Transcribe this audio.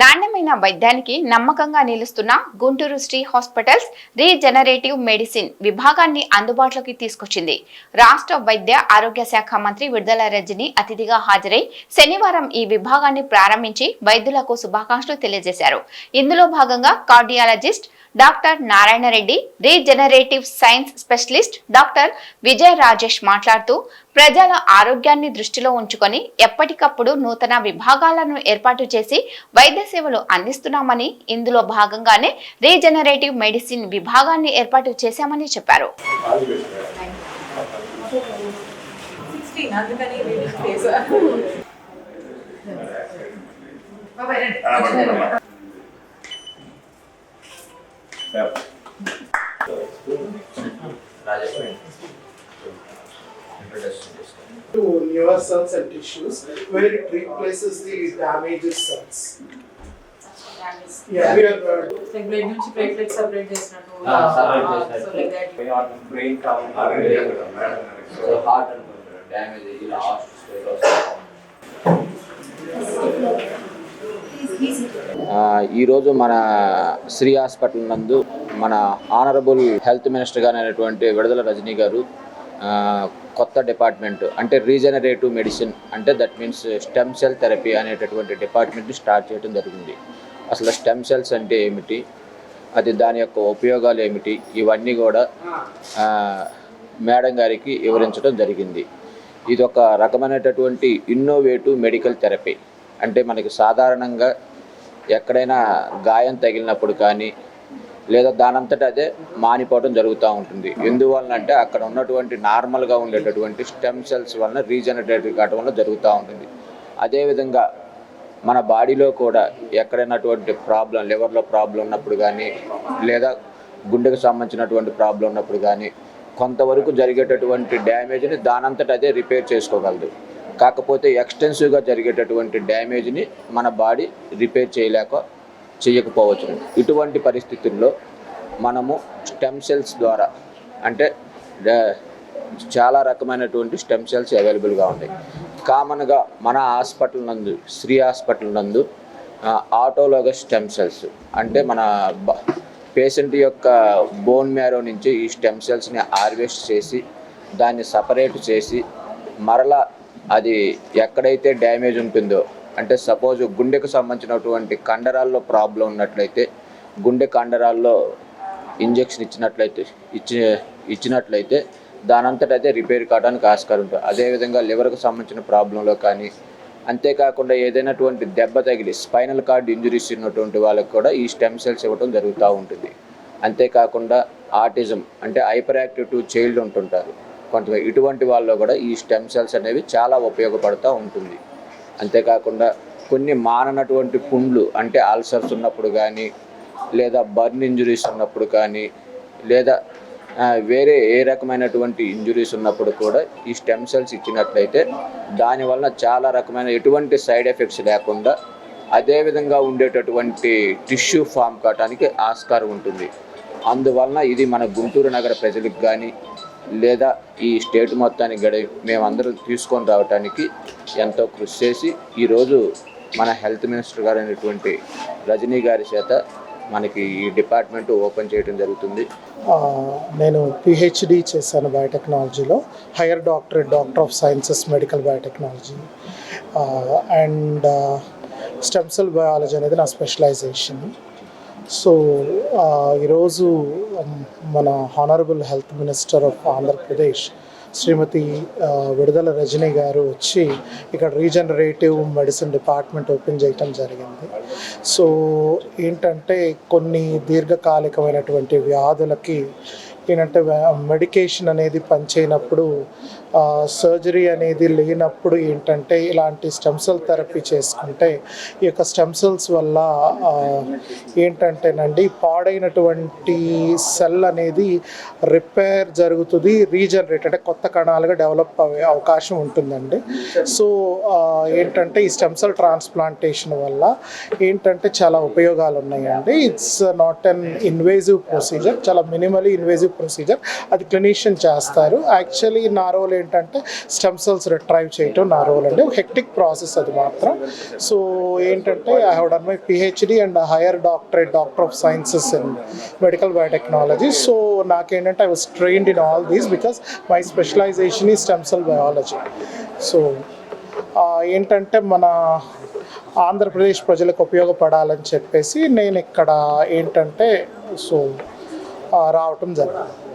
నాణ్యమైన వైద్యానికి నమ్మకంగా నిలుస్తున్న Guntur Shri hospitals regenerative medicine విభాగాన్ని అందుబాటులోకి తీసుకొచ్చింది. రాష్ట్ర వైద్య ఆరోగ్య శాఖ మంత్రి విడుదల రజని అతిథిగా హాజరై శనివారం ఈ విభాగాన్ని ప్రారంభించి వైద్యులకు శుభాకాంక్షలు తెలియజేశారు. ఇందులో భాగంగా cardiologist doctor Narayana Reddy regenerative science specialist doctor Vijay Rajesh మాట్లాడుతూ ప్రజల ఆరోగ్యాన్ని దృష్టిలో ఉంచుకొని ఎప్పటికప్పుడు నూతన విభాగాలను ఏర్పాటు చేసి వైద్య సేవలు అందిస్తున్నామని ఇందులో భాగంగానే రీజనరేటివ్ మెడిసిన్ విభాగాన్ని ఏర్పాటు చేశామని చెప్పారు. అందుకని Release place to newer cells and tissues where it replaces the damaged cells. Yeah, we are uh, like blood నుంచి ప్లేట్లెట్ సెపరేట్ చేసినట్టు Ah, separate సో చేసినట్టు. Like that brain so heart అనుకుంటారు damage అయ్యి లాస్ట్ స్టేజ్ ఈరోజు మన Shri hospital నందు మన honourable health minister గారు విడుదల రజనీ గారు కొత్త డిపార్ట్మెంట్ అంటే రీజనరేటివ్ మెడిసిన్ అంటే that means stem cell therapy అనేటటువంటి డిపార్ట్మెంట్ స్టార్ట్ చేయడం జరిగింది అసలు స్టెమ్ సెల్స్ అంటే ఏమిటి? అది దాని యొక్క ఉపయోగాలు ఏమిటి? ఇవన్నీ కూడా మేడం గారికి వివరించడం జరిగింది. ఇది ఒక రకమైనటువంటి ఇన్నోవేటివ్ మెడికల్ థెరపీ అంటే మనకి సాధారణంగా ఎక్కడైనా గాయం తగిలినప్పుడు కానీ లేదా దానంతట అదే మానిపోవడం జరుగుతూ ఉంటుంది. ఎందువలన అంటే అక్కడ ఉన్నటువంటి నార్మల్గా ఉండేటటువంటి స్టెమ్ సెల్స్ వలన రీజనరేట్ కావడం వల్ల జరుగుతూ ఉంటుంది. అదేవిధంగా మన బాడీలో కూడా ఎక్కడైనటువంటి ప్రాబ్లం లివర్లో ప్రాబ్లం ఉన్నప్పుడు కానీ లేదా గుండెకు సంబంధించినటువంటి ప్రాబ్లం ఉన్నప్పుడు కానీ కొంతవరకు జరిగేటటువంటి డ్యామేజ్ని దానంతట అదే రిపేర్ చేసుకోగలదు. కాకపోతే ఎక్స్టెన్సివ్గా జరిగేటటువంటి డ్యామేజ్ని మన బాడీ రిపేర్ చేయలేక చేయకపోవచ్చు. ఇటువంటి పరిస్థితుల్లో మనము స్టెమ్ సెల్స్ ద్వారా అంటే చాలా రకమైనటువంటి స్టెమ్ సెల్స్ అవైలబుల్గా ఉన్నాయి కామన్గా మన హాస్పిటల్ నందు శ్రీ హాస్పిటల్ నందు ఆటోలోగస్ స్టెమ్ సెల్స్ అంటే మన పేషెంట్ యొక్క బోన్ మ్యారో నుంచి ఈ స్టెమ్ సెల్స్ని హార్వెస్ట్ చేసి దాన్ని సపరేట్ చేసి మరలా అది ఎక్కడైతే డ్యామేజ్ ఉంటుందో అంటే సపోజ్ గుండెకు సంబంధించినటువంటి కండరాల్లో ప్రాబ్లం ఉన్నట్లయితే గుండె కండరాల్లో ఇంజెక్షన్ ఇచ్చినట్లయితే ఇచ్చి ఇచ్చినట్లయితే దానంతట అయితే రిపేర్ కావడానికి ఆస్కారం ఉంటుంది. అదేవిధంగా లివర్కు సంబంధించిన ప్రాబ్లంలో కానీ అంతేకాకుండా ఏదైనటువంటి దెబ్బ తగిలి స్పైనల్ కార్డ్ ఇంజురీస్ ఉన్నటువంటి వాళ్ళకి కూడా ఈ స్టెమ్ సెల్స్ ఇవ్వడం జరుగుతూ ఉంటుంది. అంతేకాకుండా ఆటిజం అంటే హైపర్ యాక్టివ్ టు చైల్డ్ ఉంటుంటారు. కొంత ఇటువంటి వాళ్ళలో కూడా ఈ స్టెమ్ సెల్స్ అనేవి చాలా ఉపయోగపడుతూ ఉంటుంది. అంతేకాకుండా కొన్ని మాననటువంటి పుండ్లు అంటే అల్సర్స్ ఉన్నప్పుడు కానీ లేదా బర్న్ ఇంజురీస్ ఉన్నప్పుడు కానీ లేదా వేరే ఏ రకమైనటువంటి ఇంజురీస్ ఉన్నప్పుడు కూడా ఈ స్టెమ్ సెల్స్ ఇచ్చినట్లయితే దానివల్ల చాలా రకమైన ఎటువంటి సైడ్ ఎఫెక్ట్స్ లేకుండా అదేవిధంగా ఉండేటటువంటి టిష్యూ ఫామ్ కావడానికి ఆస్కారం ఉంటుంది. అందువలన ఇది మన గుంటూరు నగర ప్రజలకు కానీ లేదా ఈ స్టేట్ మొత్తానికి గడి మేమందరూ తీసుకొని రావడానికి ఎంతో కృషి చేసి ఈరోజు మన హెల్త్ మినిస్టర్ గారు అయినటువంటి రజనీ గారి చేత మనకి ఈ డిపార్ట్మెంట్ ఓపెన్ చేయడం జరుగుతుంది. నేను పిహెచ్డి చేశాను బయోటెక్నాలజీలో higher doctorate doctor of sciences medical biotechnology. And stem cell biology అనేది నా స్పెషలైజేషన్. సో ఈరోజు మన honourable health minister of Andhra Pradesh Shrimati Vidadala Rajini గారు వచ్చి ఇక్కడ రీజనరేటివ్ మెడిసిన్ డిపార్ట్మెంట్ ఓపెన్ చేయటం జరిగింది. సో ఏంటంటే కొన్ని దీర్ఘకాలికమైనటువంటి వ్యాధులకి ఏంటంటే మెడికేషన్ అనేది పనిచేయనప్పుడు సర్జరీ అనేది లేనప్పుడు ఏంటంటే ఇలాంటి స్టెమ్సెల్ థెరపీ చేసుకుంటే ఈ యొక్క స్టెమ్సెల్స్ వల్ల ఏంటంటేనండి పాడైనటువంటి సెల్ అనేది రిపేర్ జరుగుతుంది రీజనరేట్ అంటే కొత్త కణాలుగా డెవలప్ అయ్యే అవకాశం ఉంటుందండి. సో ఏంటంటే ఈ స్టెమ్సెల్ ట్రాన్స్ప్లాంటేషన్ వల్ల ఏంటంటే చాలా ఉపయోగాలు ఉన్నాయండి it's not an invasive procedure చాలా మినిమలీ ఇన్వేజివ్ ప్రొసీజర్. అది క్లినీషియన్ చేస్తారు. యాక్చువల్లీ నా రోల్ ఏంటంటే స్టెమ్ సెల్స్ రిట్రైవ్ చేయటం నా రోల్ అండి హెక్టిక్ ప్రాసెస్ అది మాత్రం. సో ఏంటంటే I have done my PhD and higher doctorate doctor of sciences in medical biotechnology. So నాకేంటంటే I was trained in all these because my specialization ఈ stem cell biology. So ఏంటంటే మన ఆంధ్రప్రదేశ్ ప్రజలకు ఉపయోగపడాలని చెప్పేసి నేను ఇక్కడ ఏంటంటే సో రావటం జరిగింది